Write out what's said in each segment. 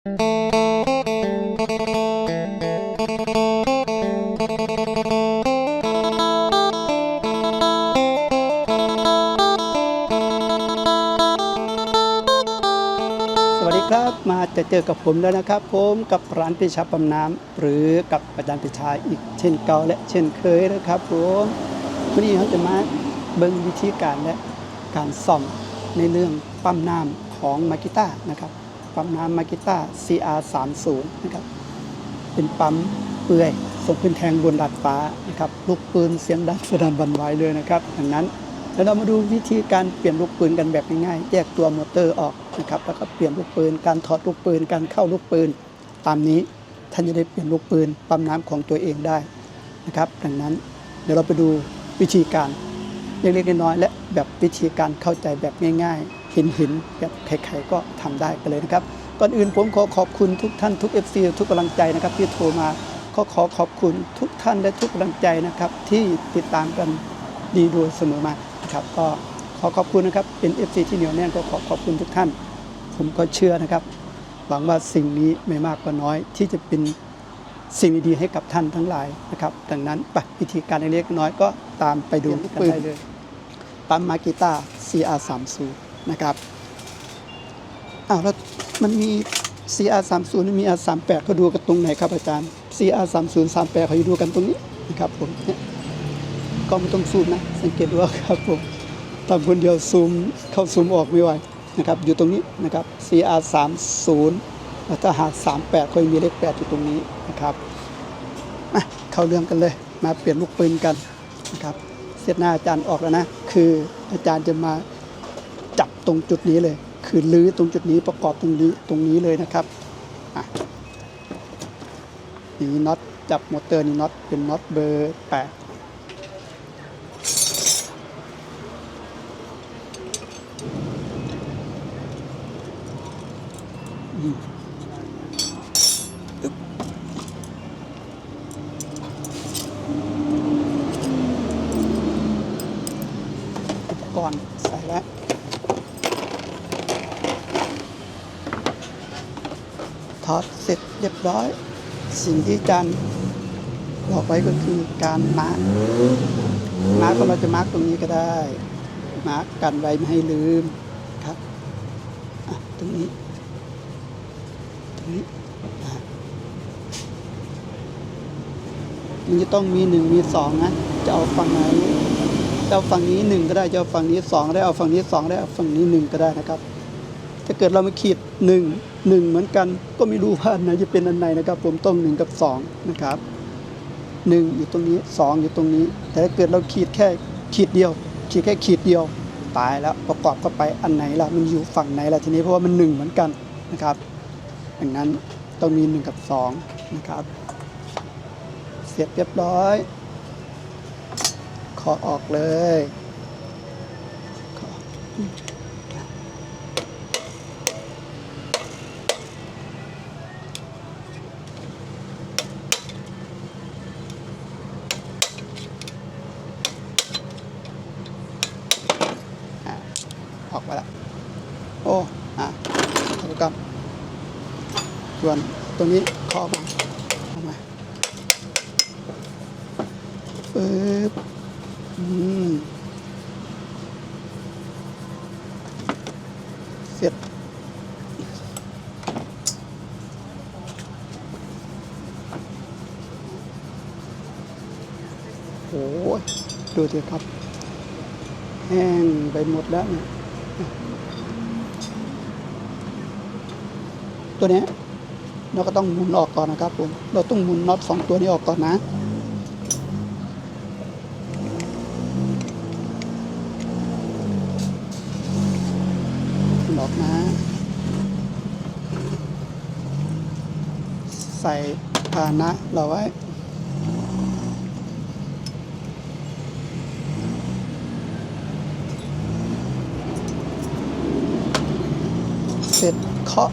สวัสดีครับมาจะเจอกับผมแล้วนะครับ ผมกับร้านปิชาปั๊มน้ำหรือกับอาจารย์ปิชาอีกเช่นเก่าและเช่นเคยนะครับผมวันนี้เขาจะมาเบิ่งวิธีการและการซ่อมในเรื่องปั๊มน้ำของมากิต้านะครับ ปั๊มน้ำมากิต้า CR30 นะครับ เป็นปั๊มเปื่อยส่งขึ้นแทงบนดาดฟ้านะครับลูกปืนเสียงดังสนั่นวันไหวเลยนะครับดังนั้นเดี๋ยวเรามาดูวิธีการเปลี่ยนลูกปืนกันแบบง่ายๆแยกตัวมอเตอร์ออกนะครับแล้วก็เปลี่ยนลูกปืน การถอดลูกปืน การเข้าลูกปืน ตามนี้ท่านจะได้เปลี่ยนลูกปืนปั๊มน้ำของตัวเองได้นะครับ ดังนั้นเดี๋ยวเราไปดูวิธีการเล็กๆน้อยๆและแบบวิธีการเข้าใจแบบง่าย ๆ ห็นเห็นๆแบบใครๆก็ทำได้กันเลยนะครับ ก่อนอื่นผมขอขอบคุณทุกท่านทุก FC ทุกกำลังใจนะครับที่โทรมาขอขอขอบคุณทุกท่านและทุกกำลังใจนะครับ ที่ติดตามกันดีโดยเสมอมานะครับ ก็ขอขอบคุณนะครับเป็น FC ที่เหนียวแน่นก็ขอขอบคุณทุกท่าน ผมก็เชื่อนะครับ หวังว่าสิ่งนี้ไม่มากก็น้อย ที่จะเป็นสิ่งดีๆให้กับท่านทั้งหลายนะครับ ดังนั้นไปวิธีการเล็กๆน้อยๆก็ตามไปดูกันได้เลยปั๊มมากิต้า CR30 นะครับอ้าวแล้วมันมี CR30 มี R38 เขาดูกันตรงไหนครับอาจารย์ CR30 38เขาอยู่ดูกันตรงนี้นะครับผมเนี่ยก็ไม่ต้องซูมนะ สังเกตดูว่าครับผมทำคนเดียวซูมเข้าซูมออกไม่ไหวนะครับอยู่ตรงนี้นะครับ CR30 แล้วถ้าหาก 38เขายังมีเลข 8 อยู่ตรงนี้นะครับมาเข้าเรื่องกันเลยมาเปลี่ยนลูกปืนกันนะครับเสร็จหน้าอาจารย์ออกแล้วนะ คืออาจารย์จะมา รงจุดนี้เลย คือลื้อตรงจุดนี้ประกอบตรงนี้ตรงนี้เลยนะครับอะนี่น็อตจับมอเตอร์นี่น็อตเป็นน็อตเบอร์แปดอืมอึ๊บอุปกรณ์ใส่แล้ว อดเสร็จเรียบร้อย สิ่งที่อาจารย์บอกไว้ก็คือการมาร์กมาร์กก็เราจะมาร์กตรงนี้ก็ได้ มาร์กกันไว้ไม่ให้ลืมครับตรงนี้ ตรงนี้มันจะต้องมีหนึ่งมีสองนะ จะเอาฝั่งไหนจะเอาฝั่งนี้หนึ่งก็ได้ จะเอาฝั่งนี้สองก็ได้ เอาฝั่งนี้สองได้ เอาฝั่งนี้หนึ่งก็ได้นะครับ ถ้าเกิดเรามาขีดหนึ่งหนึ่งเหมือนกัน ก็ไม่รู้ว่าไหนจะเป็นอันไหนนะครับ ผมต้องหนึ่งกับสองนะครับหนึ่งอยู่ตรงนี้สองอยู่ตรงนี้ แต่ถ้าเกิดเราขีดแค่ขีดเดียว ขีดแค่ขีดเดียว ตายแล้วประกอบเข้าไปอันไหนล่ะมันอยู่ฝั่งไหนล่ะทีนี้เพราะว่ามันหนึ่งเหมือนกันนะครับดังนั้นต้องมีหนึ่งกับสองนะครับ เสร็จเรียบร้อย ขอออกเลยขอ อะออกมาแล้ว โอ้ อะเอาไปก่อนส่วนตัวนี้คอมาเอามาปึ๊บอืม เสร็จโอ้ดูสิครับ แห้งไปหมดแล้วเนี่ยตัวเนี้ยเราก็ต้องหมุนออกก่อนนะครับผม เราต้องหมุนน็อตสองตัวนี้ออกก่อนนะ หมุนออกนะ ใส่ภาชนะเราไว้ เสร็จเคาะ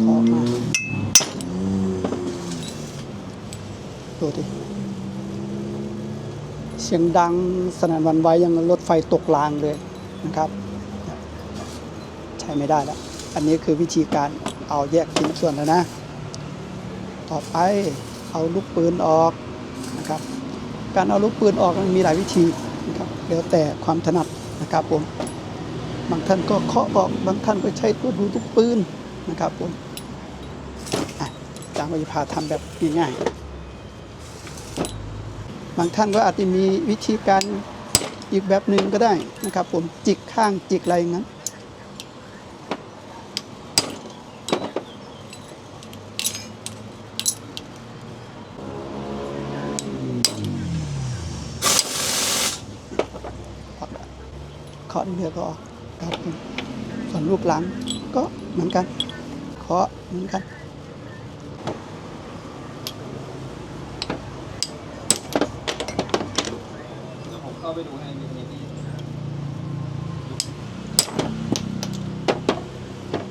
เคาะมาดูดิเสียงดังสนั่นวันไหวยังรถไฟตกรางเลยนะครับ ใช้ไม่ได้แล้ว อันนี้คือวิธีการเอาแยกชิ้นส่วนแล้วนะ ต่อไปเอาลูกปืนออกนะครับ การเอาลูกปืนออกมันมีหลายวิธีนะครับ แล้วแต่ความถนัดนะครับผม บางท่านก็เคาะออก บางท่านก็ใช้ตัวดูลูกปืนนะครับผมอาจารย์วิพาทำแบบง่ายๆ บางท่านก็อาจจะมีวิธีการอีกแบบหนึ่งก็ได้นะครับผมจิกข้างจิกอะไรอย่างนั้น เคาะเรือก็ออกครับส่วนลูกหลังก็เหมือนกันเคาะเหมือนกันผมเข้าไปดูให้มีที่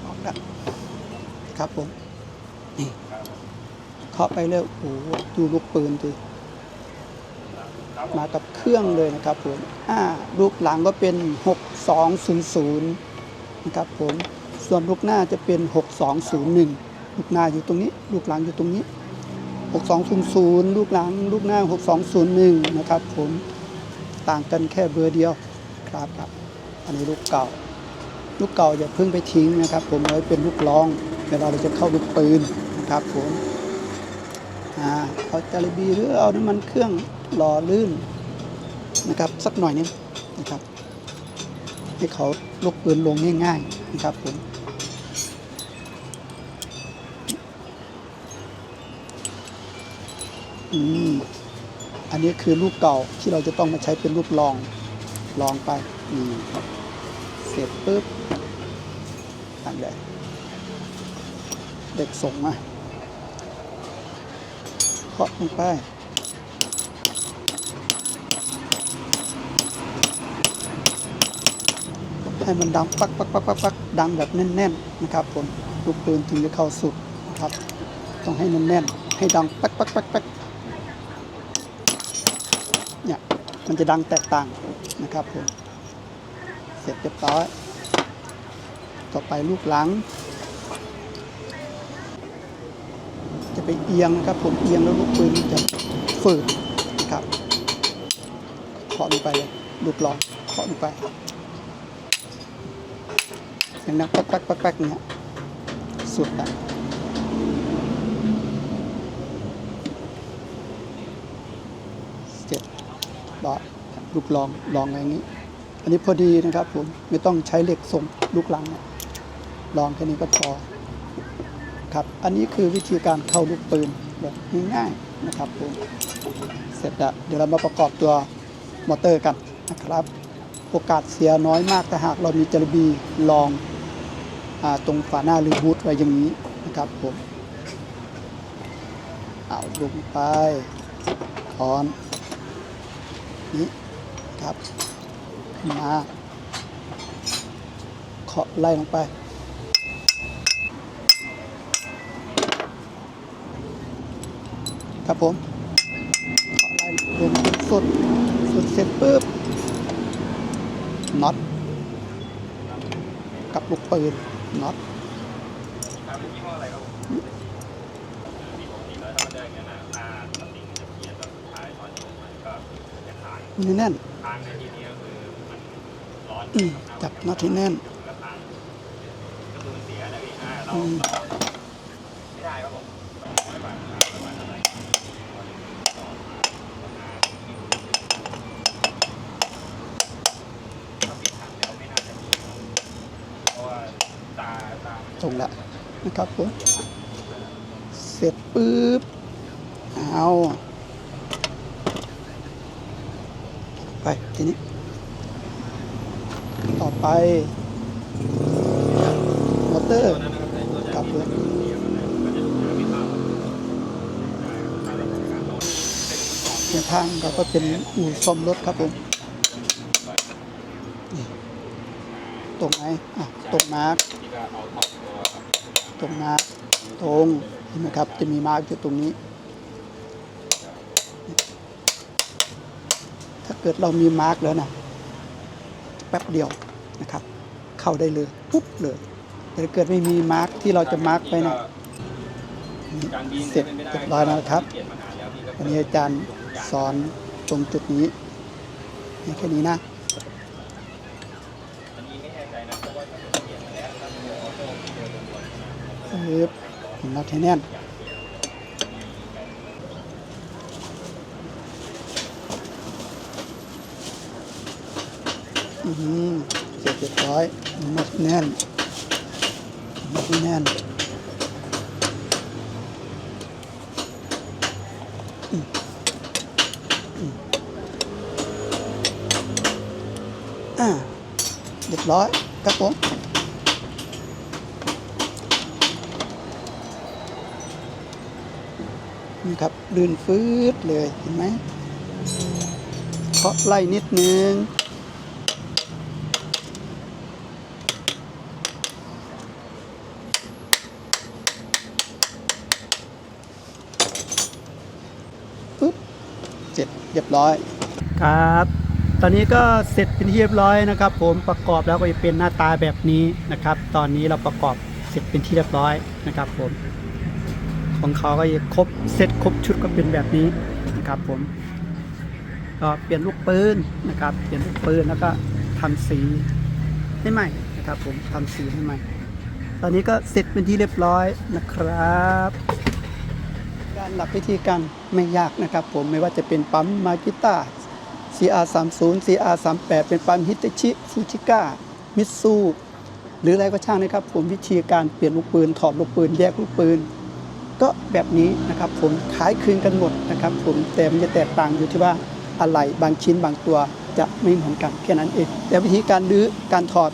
ออกแล้วครับผมนี่เคาะไปเรื่อยโอ้โหดูลูกปืนดิ มากับเครื่องเลยนะครับผมอ่าลูกหลังก็เป็น 6200นะครับผมส่วนลูกหน้าจะเป็น 6201 ลูกหน้าอยู่ตรงนี้ ลูกหลังอยู่ตรงนี้ 6200 ลูกหลัง ลูกหน้า 6201 นะครับผมต่างกันแค่เบอร์เดียวครับครับ อันนี้ลูกเก่า ลูกเก่าอย่าเพิ่งไปทิ้งนะครับ ผมไว้เป็นลูกรองเวลาเราจะเข้าลูกปืนนะครับผม เอาจาระบีหรือเอาน้ำมันเครื่องหล่อลื่นนะครับสักหน่อยนึงนะครับให้เขาลูกปืนลงง่ายๆนะครับผมอืมอันนี้คือลูกเก่าที่เราจะต้องมาใช้เป็นลูกรองลองไปนี่เสร็จปุ๊บตั้งเลยเด็กส่งมา เคาะลงไปให้มันดังปักปักปักปักปักดังแบบแน่นๆนะครับผมลูกปืนถึงจะเข้าสุดนะครับ ต้องให้แน่นๆให้ดังปักปักปักปักเนี่ยมันจะดังแตกต่างนะครับผมเสร็จเรียบร้อย ต่อไปลูกหลัง จะไปเอียงนะครับ ผมเอียงแล้วลูกปืนจะฝืดนะครับเคาะลงไปเลยลูกหลองเคาะลงไปอย่างนั้นปักปักปักปักงเงี้ยสุดละเสร็จร้อยลูกลองลองอย่างนี้ อันนี้พอดีนะครับผมไม่ต้องใช้เหล็กส่งลูกหลังลองแค่นี้ก็พอ ครับ อันนี้คือวิธีการเข้าลูกปืนแบบง่ายๆนะครับผมเสร็จแล้วเดี๋ยวเรามาประกอบตัวมอเตอร์กันนะครับโอกาสเสียน้อยมากแต่หากเรามีจรบีลองอตรงฝาหน้าหรือบูทไว้อย่างนี้นะครับผมเอาลงไปถอนนี้ครับมาเคาะไล่ลงไป ครับผมเคาะไล่ลงสุดสุดเสร็จปุ๊บน็อตกับลูกปืนน็อตนี่แน่นนนะตาสติงจะเพี้ยนตอนสุดท้ายตอนที่แน่นทานในที่นี้ก็คืมนร้อน อืมจับน็อตให้แน่น ก็ทานก็คือมันเสียนะพี่อ่าเรา อืม ไม่ได้ครับผมไม่ไหวไม่ไหวอะไรถ้าปิดทางแล้วไม่น่าจะมีเพราะว่าตา ตามันจะตรงละนะครับผมเสร็จปุ๊บเอาไปทีนี้ ต่อไปมอเตอร์กับเพื่อนเดินทางเราก็เป็นอู่ซ่อมรถครับผมตรงไหนอะตรงมาร์ก ตรงมาร์กตรงเห็นไหมครับ จะมีมาร์กอยู่ตรงนี้ ถ้าเกิดเรามีมาร์กแล้วนะแป๊บเดียวนะครับ เข้าได้เลยปุ๊บเลยแต่เกิดไม่มีมาร์กที่เราจะมาร์กไปนะเสร็จเรียบร้อยแล้วครับวันนี้อาจารย์สอนตรงจุดนี้แค่นี้นะ อันนี้ไม่แน่ใจนะเพราะว่าถ้าเปลี่ยนมาแล้วถ้าเป็นออโต้ที่เดินวนๆนะ ปึ๊บน็อตให้แน่นอืมเสร็จเรียบร้อยน็อตแน่นน็อตแน่นอ่าเรียบร้อยครับผม นี่ครับลื่นฟืดเลยเห็นไหมเคาะไล่นิดนึงปุ๊บเสร็จเรียบร้อยครับ ตอนนี้ก็เสร็จเป็นที่เรียบร้อยนะครับ ผมประกอบแล้วก็จะเป็นหน้าตาแบบนี้นะครับ ตอนนี้เราประกอบเสร็จเป็นที่เรียบร้อยนะครับผม ของเขาก็ครบเซตครบชุดก็เป็นแบบนี้นะครับผมก็เปลี่ยนลูกปืนนะครับเปลี่ยนลูกปืนแล้วก็ทำสีให้ใหม่นะครับผมทำสีให้ใหม่ ตอนนี้ก็เสร็จเป็นที่เรียบร้อยนะครับ การหลักวิธีการไม่ยากนะครับ ผมไม่ว่าจะเป็นปั๊มมากิต้า CR30 CR38 เป็นปั๊มฮิตชิฟูจิก้ามิตซูหรืออะไรก็ช่างนะครับ ผมวิธีการเปลี่ยนลูกปืนถอดลูกปืนแยกลูกปืน ก็แบบนี้นะครับผมขายคืนกันหมดนะครับผมแต่มันจะแตกต่างอยู่ที่ว่าอะไรบางชิ้นบางตัวจะไม่เหมือนกันแค่นั้นเองแต่วิธีการรื้อการถอด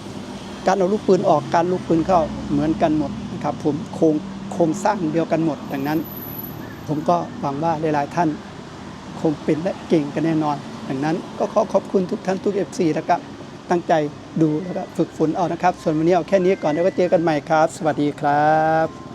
การเอาลูกปืนออกการลูกปืนเข้าเหมือนกันหมดนะครับผมโครงโครงสร้างเดียวกันหมด ดังนั้น ผมก็หวังว่าหลายๆท่านคงเป็นและเก่งกันแน่นอน ดังนั้นก็ขอขอบคุณทุกท่านทุก FC แล้วก็ตั้งใจดูแล้วก็ฝึกฝนเอานะครับ ส่วนวันนี้เอาแค่นี้ก่อนแล้วก็เจอกันใหม่ครับ สวัสดีครับ